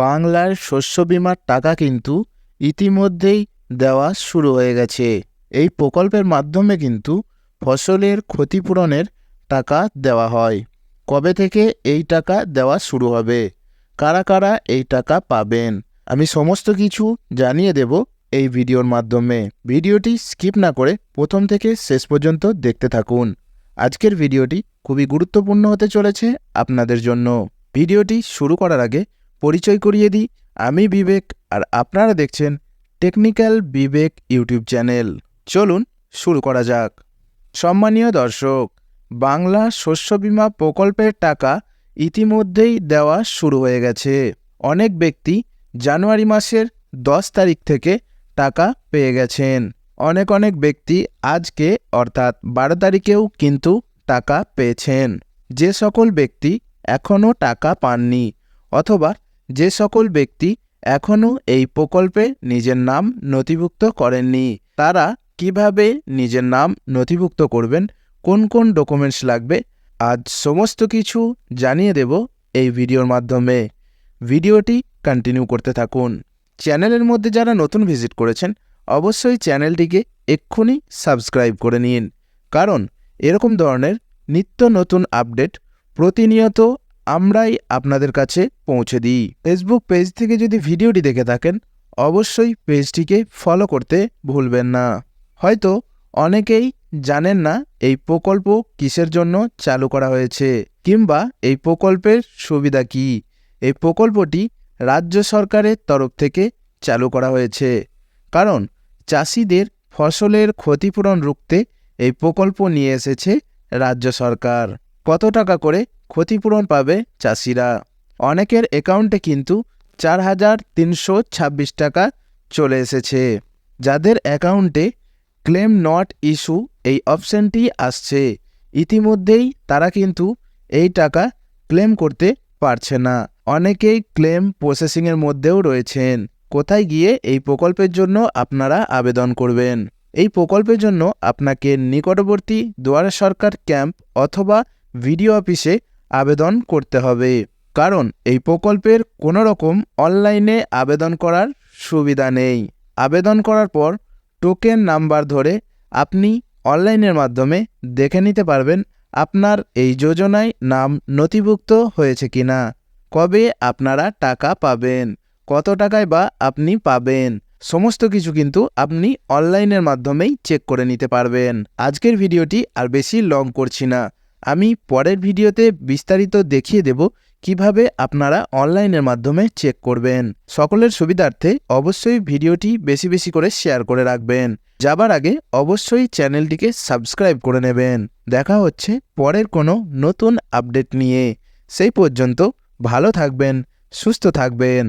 বাংলার শস্য বিমার টাকা কিন্তু ইতিমধ্যেই দেওয়া শুরু হয়ে গেছে। এই প্রকল্পের মাধ্যমে কিন্তু ফসলের ক্ষতিপূরণের টাকা দেওয়া হয়। কবে থেকে এই টাকা দেওয়া শুরু হবে? কারা কারা এই টাকা পাবেন? আমি সমস্ত কিছু জানিয়ে দেব এই ভিডিওর মাধ্যমে। ভিডিওটি স্কিপ না করে প্রথম থেকে শেষ পর্যন্ত দেখতে থাকুন। আজকের ভিডিওটি খুবই গুরুত্বপূর্ণ হতে চলেছে আপনাদের জন্য। ভিডিওটি শুরু করার আগে পরিচয় করিয়ে দিই। আমি বিবেক আর আপনারা দেখছেন টেকনিক্যাল বিবেক ইউটিউব চ্যানেল। চলুন শুরু করা যাক। সম্মানীয় দর্শক, বাংলা শস্য বীমা প্রকল্পের টাকা ইতিমধ্যেই দেওয়া শুরু হয়ে গেছে। অনেক ব্যক্তি জানুয়ারি মাসের দশ তারিখ থেকে টাকা পেয়ে গেছেন। অনেক অনেক ব্যক্তি আজকে অর্থাৎ বারো তারিখেও কিন্তু টাকা পেয়েছেন। যে সকল ব্যক্তি এখনও টাকা পাননি অথবা যে সকল ব্যক্তি এখনও এই প্রকল্পে নিজের নাম নথিভুক্ত করেননি, তারা কীভাবে নিজের নাম নথিভুক্ত করবেন, কোন কোন ডকুমেন্টস লাগবে, আজ সমস্ত কিছু জানিয়ে দেব এই ভিডিওর মাধ্যমে। ভিডিওটি কন্টিনিউ করতে থাকুন। চ্যানেলের মধ্যে যারা নতুন ভিজিট করেছেন, অবশ্যই চ্যানেলটিকে এক্ষুনি সাবস্ক্রাইব করে নিন। কারণ এরকম ধরনের নিত্য নতুন আপডেট প্রতিনিয়ত আমরাই আপনাদের কাছে পৌঁছে দিই। ফেসবুক পেজ থেকে যদি ভিডিওটি দেখে থাকেন, অবশ্যই পেজটিকে ফলো করতে ভুলবেন না। হয়তো অনেকেই জানেন না এই প্রকল্প কিসের জন্য চালু করা হয়েছে, কিংবা এই প্রকল্পের সুবিধা কী। এই প্রকল্পটি রাজ্য সরকারের তরফ থেকে চালু করা হয়েছে। কারণ চাষিদের ফসলের ক্ষতিপূরণ রুখতে এই প্রকল্প নিয়ে এসেছে রাজ্য সরকার। কত টাকা করে ক্ষতিপূরণ পাবে চাষিরা। অনেকের অ্যাকাউন্টে কিন্তু চার হাজার তিনশো ছাব্বিশ টাকা চলে এসেছে। যাদের অ্যাকাউন্টে ক্লেম নট ইস্যু এই অপশানটি আসছে, ইতিমধ্যেই তারা কিন্তু এই টাকা ক্লেম করতে পারছে না। অনেকেই ক্লেম প্রসেসিংয়ের মধ্যেও রয়েছেন। কোথায় গিয়ে এই প্রকল্পের জন্য আপনারা আবেদন করবেন? এই প্রকল্পের জন্য আপনাকে নিকটবর্তী দুয়ারে সরকার ক্যাম্প অথবা ভিডিও অফিসে আবেদন করতে হবে। কারণ এই প্রকল্পের কোনো রকম অনলাইনে আবেদন করার সুবিধা নেই। আবেদন করার পর টোকেন নাম্বার ধরে আপনি অনলাইনের মাধ্যমে দেখে নিতে পারবেন আপনার এই যোজনায় নাম নথিভুক্ত হয়েছে কিনা, কবে আপনারা টাকা পাবেন, কত টাকায় বা আপনি পাবেন, সমস্ত কিছু কিন্তু আপনি অনলাইনের মাধ্যমেই চেক করে নিতে পারবেন। আজকের ভিডিওটি আর বেশি লং করছি না। আমি পরের ভিডিওতে বিস্তারিত দেখিয়ে দেব কীভাবে আপনারা অনলাইনের মাধ্যমে চেক করবেন। সকলের সুবিধার্থে অবশ্যই ভিডিওটি বেশি বেশি করে শেয়ার করে রাখবেন। যাবার আগে অবশ্যই চ্যানেলটিকে সাবস্ক্রাইব করে নেবেন। দেখা হচ্ছে পরের কোনো নতুন আপডেট নিয়ে। সেই পর্যন্ত ভালো থাকবেন, সুস্থ থাকবেন।